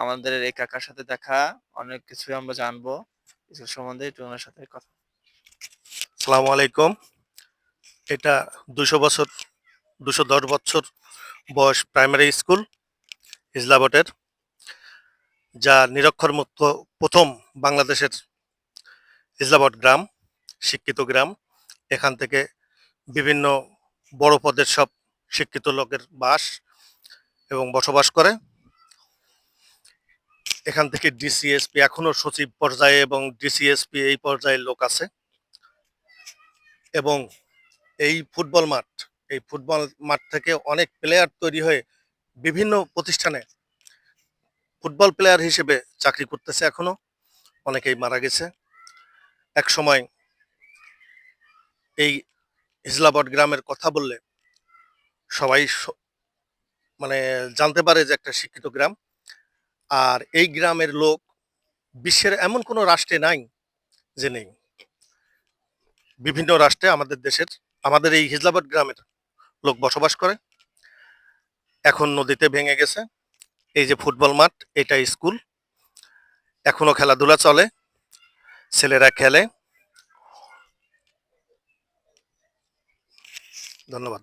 আমাদের এই কাকার সাথে দেখা, অনেক কিছু আমরা জানব। কিছু সম্বন্ধে একটু ওনার সাথে কথা সালামু আলাইকুম। এটা দুশো বছর, দুশো দশ বছর বয়স প্রাইমারি স্কুল ইসলাবটের যা নিরক্ষর মুক্ত প্রথম বাংলাদেশের ইসলাবট গ্রাম, শিক্ষিত গ্রাম। এখান থেকে বিভিন্ন বড় পদের সব শিক্ষিত লোকের বাস এবং বসবাস করে। এখান থেকে ডিসিএসপি এখনও সচিব পর্যায়ে এবং ডিসিএসপি এই পর্যায়ের লোক আছে। এবং এই ফুটবল মাঠ, এই ফুটবল মাঠ থেকে অনেক প্লেয়ার তৈরি হয়ে বিভিন্ন প্রতিষ্ঠানে ফুটবল প্লেয়ার হিসেবে চাকরি করতেছে এখনও। অনেকেই মারা গেছে। এক সময় এই ইসলাবট গ্রামের কথা বললে সবাই মানে জানতে পারে যে একটা শিক্ষিত গ্রাম। আর এই গ্রামের লোক বিশ্বের এমন কোনো রাষ্ট্রে নাই যে নেই। বিভিন্ন রাষ্ট্রে আমাদের দেশের, আমাদের এই হিজলাবাদ গ্রামের লোক বসবাস করে। এখন নদীতে ভেঙে গেছে। এই যে ফুটবল মাঠ, এটা স্কুল। এখনও খেলাধুলা চলে। ছেলেরা খেলে। ধন্যবাদ।